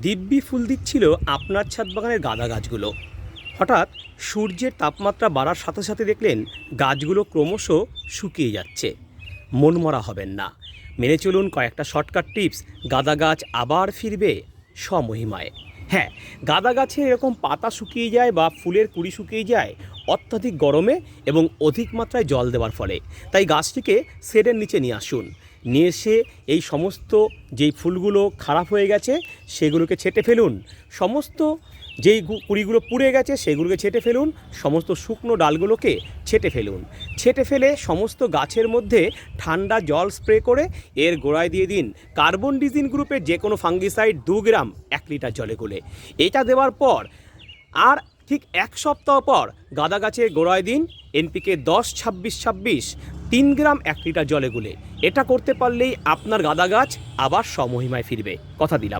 দিব্যি ফুল দিচ্ছিল আপনার ছাদ বাগানের গাঁদা গাছগুলো। হঠাৎ সূর্যের তাপমাত্রা বাড়ার সাথে সাথে দেখলেন গাছগুলো ক্রমশ শুকিয়ে যাচ্ছে। মনমরা হবেন না। মেনে চলুন কয়েকটা শর্টকাট টিপস, গাঁদা গাছ আবার ফিরবে স্বমহিমায়। হ্যাঁ গাঁদা গাছে এরকম পাতা শুকিয়ে যায় বা ফুলের কুড়ি শুকিয়ে যায় অত্যাধিক গরমে এবং অধিক মাত্রায় জল দেওয়ার ফলে। তাই গাছটিকে শেডের নিচে নিয়ে আসুন। নিয়ে এসে এই সমস্ত যেই ফুলগুলো খারাপ হয়ে গেছে, সেগুলোকে ছেটে ফেলুন। সমস্ত যেই কুড়িগুলো পুড়ে গেছে, সেগুলোকে ছেটে ফেলুন। সমস্ত শুকনো ডালগুলোকে ছেটে ফেলুন। ছেটে ফেলে সমস্ত গাছের মধ্যে ঠান্ডা জল স্প্রে করে এর গোড়ায় দিয়ে দিন। কার্বন ডিজিন গ্রুপের যে কোনো ফাঙ্গিসাইড দু গ্রাম এক লিটার জলে গুলে। এটা দেওয়ার পর, আর ঠিক এক সপ্তাহ পর গাঁদা গাছের গোড়ায় দিন। এনপিকে দশ, ছাব্বিশ ছাব্বিশ তিন গ্রাম এক লিটার জলে গুলে। এটা করতে পারলেই আপনার গাঁদা গাছ আবার সমহিমায় ফিরবে। কথা দিলাম।